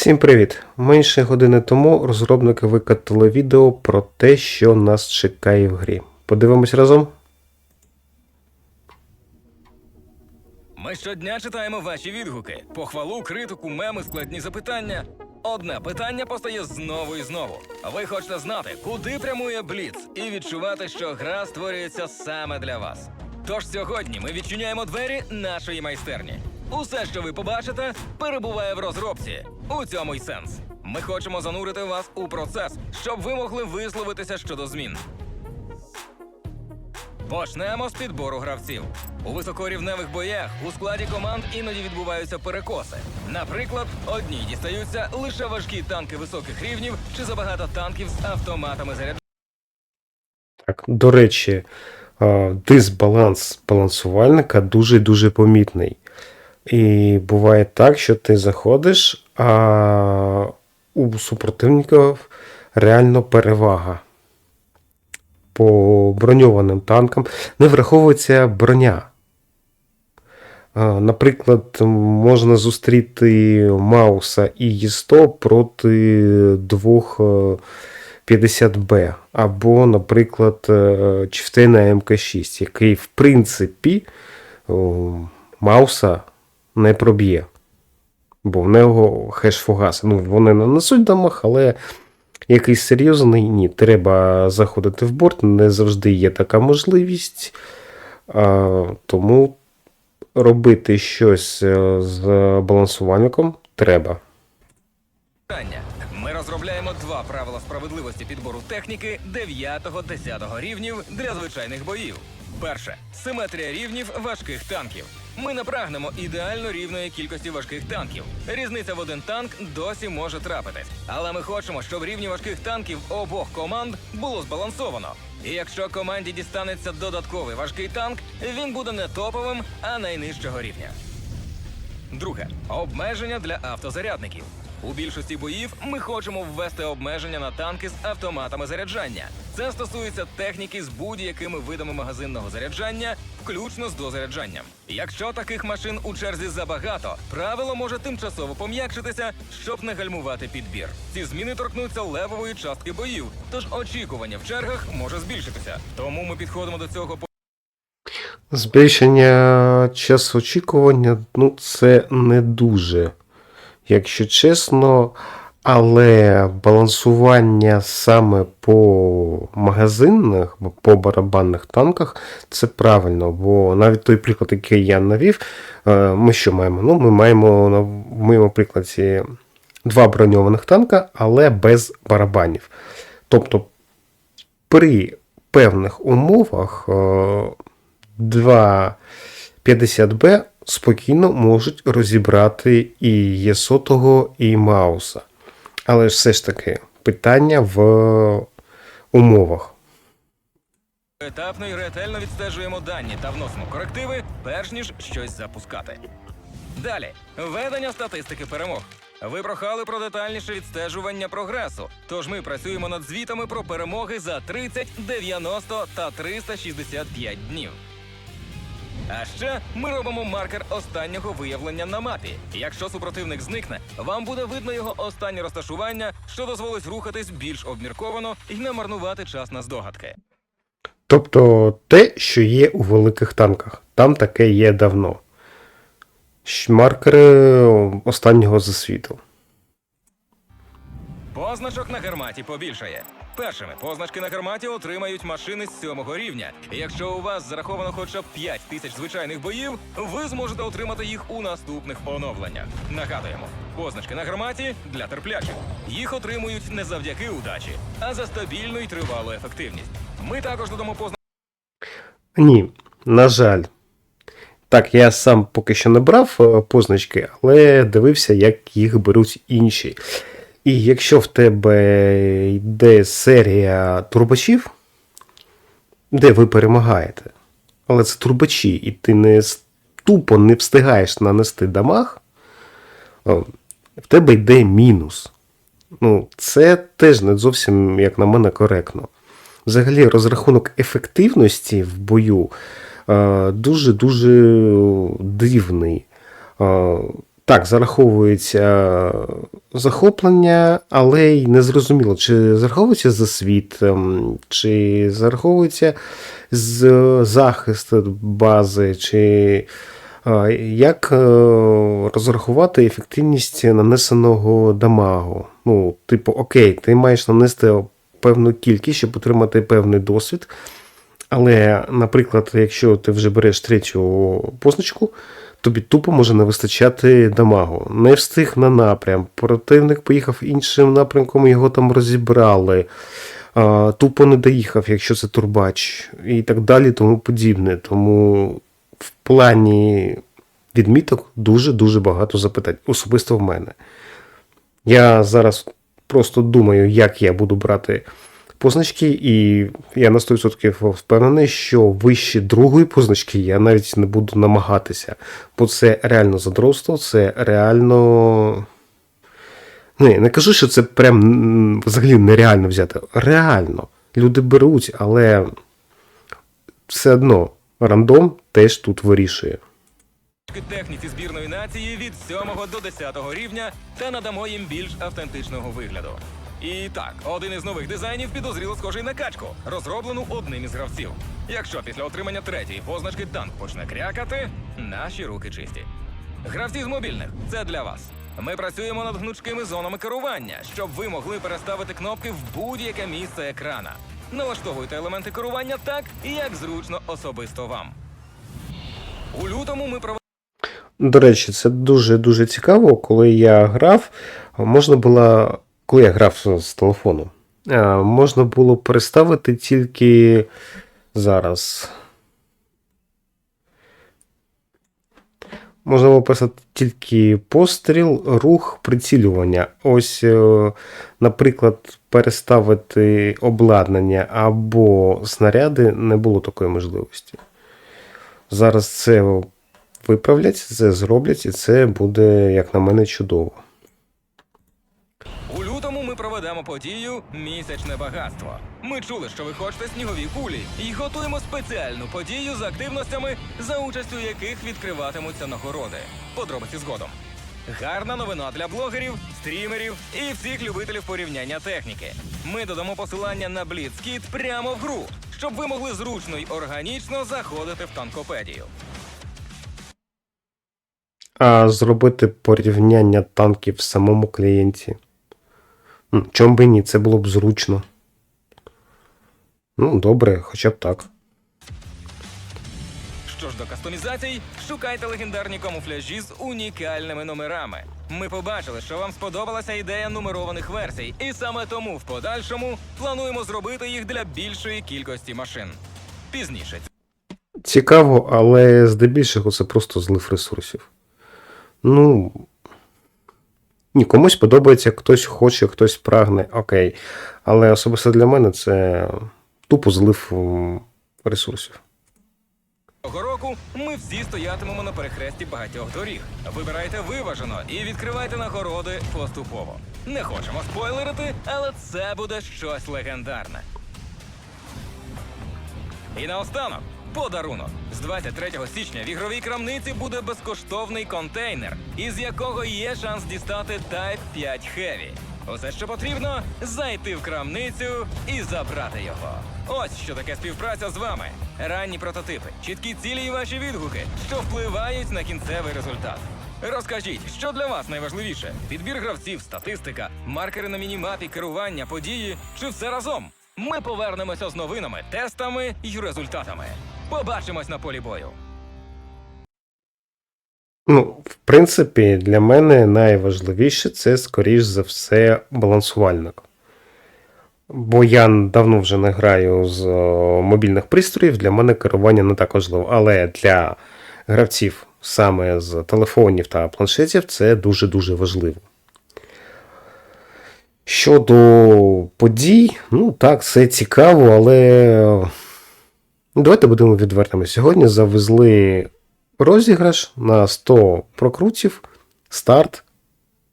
Всім привіт! Менше години тому розробники викатали відео про те, що нас чекає в грі. Подивимось разом. Ми щодня читаємо ваші відгуки, похвалу, критику, меми, складні запитання. Одне питання постає знову і знову. Ви хочете знати, куди прямує Бліц, і відчувати, що гра створюється саме для вас. Тож сьогодні ми відчиняємо двері нашої майстерні. Усе, що ви побачите, перебуває в розробці. У цьому й сенс. Ми хочемо занурити вас у процес, щоб ви могли висловитися щодо змін. Почнемо з підбору гравців. У високорівневих боях у складі команд іноді відбуваються перекоси. Наприклад, одній дістаються лише важкі танки високих рівнів чи забагато танків з автоматами заряджання. Так, до речі, дисбаланс балансувальника дуже-дуже помітний. І буває так, що ти заходиш, а у супротивників реально перевага. По броньованим танкам не враховується броня. Наприклад, можна зустріти Мауса і Є100 проти двох е, 50Б, або, наприклад, е, Чифтейна МК6, який, в принципі, Мауса не проб'є. Бо в нього хеш фугас. Ну, вони нанесуть дамаг, але якийсь серйозний ні. Треба заходити в борт, не завжди є така можливість. А, тому робити щось е, з балансувальником треба. Ми розробляємо два правила справедливості підбору техніки 9-10 рівнів для звичайних боїв. Перше симетрія рівнів важких танків. Ми не прагнемо ідеально рівної кількості важких танків. Різниця в один танк досі може трапитись. Але ми хочемо, щоб рівні важких танків обох команд було збалансовано. І якщо команді дістанеться додатковий важкий танк, він буде не топовим, а найнижчого рівня. Друге обмеження для автозарядників. У більшості боїв ми хочемо ввести обмеження на танки з автоматами заряджання. Це стосується техніки з будь-якими видами магазинного заряджання, включно з дозаряджанням. Якщо таких машин у черзі забагато, правило може тимчасово пом'якшитися, щоб не гальмувати підбір. Ці зміни торкнуться левової частки боїв, тож очікування в чергах може збільшитися. Тому ми підходимо до цього по. Збільшення часу очікування, ну, це не дуже, якщо чесно. Але балансування саме по магазинних, по барабанних танках це правильно. Бо навіть той приклад, який я навів, е, ми що маємо? Ну, Ми маємо в моєму прикладі два броньованих танка, але без барабанів. Тобто при певних умовах е, два 50Б спокійно можуть розібрати і Єсотого, і Мауса. Але ж все ж таки питання в умовах. Етапно і ретельно відстежуємо дані та вносимо корективи, перш ніж щось запускати. Далі ведення статистики перемог. Ви прохали про детальніше відстежування прогресу. Тож ми працюємо над звітами про перемоги за 30, 90 та 365 днів. А ще ми робимо маркер останнього виявлення на мапі. Якщо супротивник зникне, вам буде видно його останнє розташування, що дозволить рухатись більш обмірковано і не марнувати час на здогадки. Тобто те, що є у великих танках, там таке є давно. Маркери останнього засвіту. Позначок на гарматі побільшає. Першими позначки на гарматі отримають машини з сьомого рівня. Якщо у вас зараховано хоча б 5 тисяч звичайних боїв, ви зможете отримати їх у наступних оновленнях. Нагадуємо, позначки на гарматі для терплячих. Їх отримують не завдяки удачі, а за стабільну і тривалу ефективність. Ми також додамо позначки. Ні, на жаль. Так, я сам поки що не брав е, позначки, але дивився, як їх беруть інші. І якщо в тебе йде серія турбачів, де ви перемагаєте, але це турбачі, і ти не тупо не встигаєш нанести дамаг, в тебе йде мінус. Ну, це теж не зовсім, як на мене, коректно. Взагалі, розрахунок ефективності в бою е, дуже-дуже дивний. Так, зараховується е, захоплення, але й не зрозуміло, чи зараховується засвіт, ем, чи зараховується з захист бази, чи е, як е, розрахувати ефективність нанесеного дамагу. Ну, типу, окей, ти маєш нанести певну кількість, щоб отримати певний досвід. Але, наприклад, якщо ти вже береш третю позначку, тобі тупо може не вистачати дамагу. Не встиг на напрям. Противник поїхав іншим напрямком, його там розібрали. Тупо не доїхав, якщо це турбач, і так далі, тому подібне. Тому в плані відміток дуже-дуже багато запитань, особисто в мене. Я зараз просто думаю, як я буду брати позначки, і я на 100% впевнений, що вище другої позначки я навіть не буду намагатися. Бо це реально задротство, це реально. Не, не кажу, що це прям взагалі нереально взяти. Реально. Люди беруть, але все одно рандом теж тут вирішує. техніці збірної нації від 7 до 10 рівня та надамо їм більш автентичного вигляду. І так, один із нових дизайнів підозріло схожий на качку, розроблену одним із гравців. Якщо після отримання третьої позначки танк почне крякати, наші руки чисті. Гравці з мобільних це для вас. Ми працюємо над гнучкими зонами керування, щоб ви могли переставити кнопки в будь-яке місце екрана. Налаштовуйте елементи керування так, як зручно особисто вам. У лютому ми проведемо До речі, це дуже-дуже цікаво, коли я грав, можна було. Коли я грав з- телефону, е, можна було переставити тільки зараз. Можна було переставити тільки постріл, рух, прицілювання. Ось, е, наприклад, переставити обладнання або снаряди не було такої можливості. Зараз це виправлять, це зроблять, і це буде, як на мене, чудово. Проведемо подію Місячне багатство. Ми чули, що ви хочете снігові кулі, і готуємо спеціальну подію з активностями, за участю яких відкриватимуться нагороди. Подробиці згодом. Гарна новина для блогерів, стрімерів і всіх любителів порівняння техніки. Ми додамо посилання на Blitzkit прямо в гру, щоб ви могли зручно й органічно заходити в танкопедію. А зробити порівняння танків в самому клієнті. Чом би ні, це було б зручно. Ну, добре, хоча б так. Що ж до кастомізацій, шукайте легендарні камуфляжі з унікальними номерами. Ми побачили, що вам сподобалася ідея нумерованих версій, і саме тому в подальшому плануємо зробити їх для більшої кількості машин. Пізніше Цікаво, але здебільшого це просто злив ресурсів. Ну. Ні, комусь подобається, хтось хоче, хтось прагне, окей. Але особисто для мене це тупо злив ресурсів. цього року ми всі стоятимемо на перехресті багатьох доріг. Вибирайте виважено і відкривайте нагороди поступово. Не хочемо спойлерити, але це буде щось легендарне. І наостанок подарунок. З 23 січня в ігровій крамниці буде безкоштовний контейнер, із якого є шанс дістати Type 5 Heavy. Усе, що потрібно, зайти в крамницю і забрати його. Ось що таке співпраця з вами. Ранні прототипи, чіткі цілі і ваші відгуки, що впливають на кінцевий результат. Розкажіть, що для вас найважливіше: підбір гравців, статистика, маркери на мінімапі, керування, події чи все разом? Ми повернемося з новинами, тестами і результатами. Побачимось на полі бою. Ну, в принципі, для мене найважливіше це, скоріш за все, балансувальник. Бо я давно вже не граю з мобільних пристроїв, для мене керування не так важливо. Але для гравців саме з телефонів та планшетів це дуже-дуже важливо. Щодо подій, ну так, це цікаво, але давайте будемо відвертими. Сьогодні завезли розіграш на 100 прокрутів, старт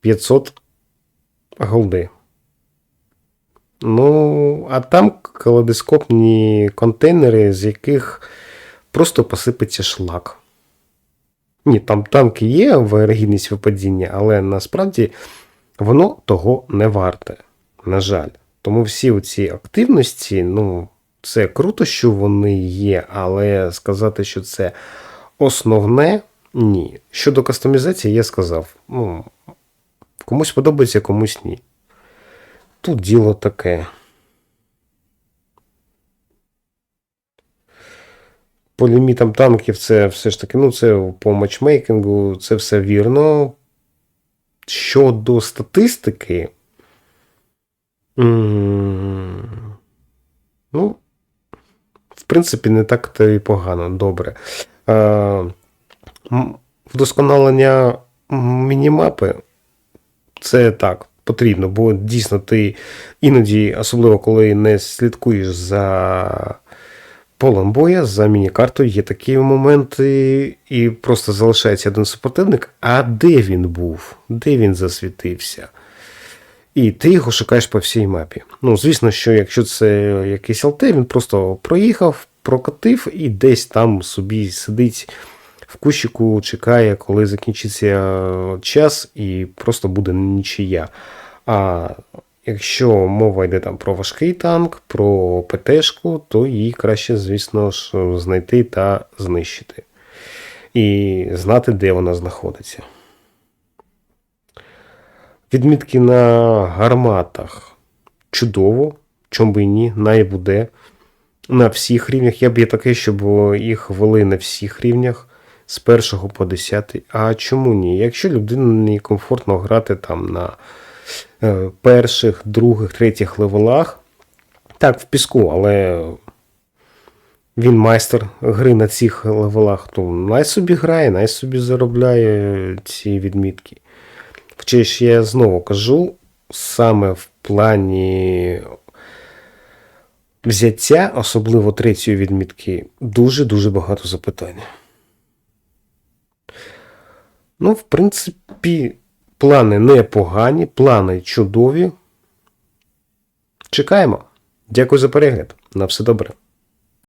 500 голди. Ну, а там каладископні контейнери, з яких просто посипеться шлак. Ні, там танки є вирогідність випадіння, але насправді воно того не варте. На жаль. Тому всі ці активності, ну, це круто, що вони є, але сказати, що це основне, ні. Щодо кастомізації, я сказав, ну, комусь подобається, комусь ні. Тут діло таке. По лімітам танків це все ж таки, ну, це по матчмейкінгу, це все вірно. Щодо статистики. Ну, принципі, не так то і погано. Добре. Е, Вдосконалення мінімапи це так, потрібно, бо дійсно ти іноді, особливо коли не слідкуєш за полем боя, за міні-картою, є такі моменти, і просто залишається один супротивник. А де він був? Де він засвітився? І ти його шукаєш по всій мапі. Ну, звісно, що якщо це якийсь ЛТ, він просто проїхав, прокатив і десь там собі сидить в кущику, чекає, коли закінчиться час, і просто буде нічия. А якщо мова йде там про важкий танк, про ПТшку, то її краще, звісно ж, знайти та знищити. І знати, де вона знаходиться. Відмітки на гарматах. Чудово, чому би і ні, най буде. На всіх рівнях. Я б є таке, щоб їх вели на всіх рівнях з першого по 10. А чому ні? Якщо людині комфортно грати там на е, перших, других, третіх левелах, так, в піску, але він майстер гри на цих левелах, то най собі грає, най собі заробляє ці відмітки. Хоча ж я знову кажу, саме в плані взяття, особливо третьої відмітки, дуже-дуже багато запитань. Ну, в принципі, плани непогані, плани чудові. Чекаємо. Дякую за перегляд. На все добре.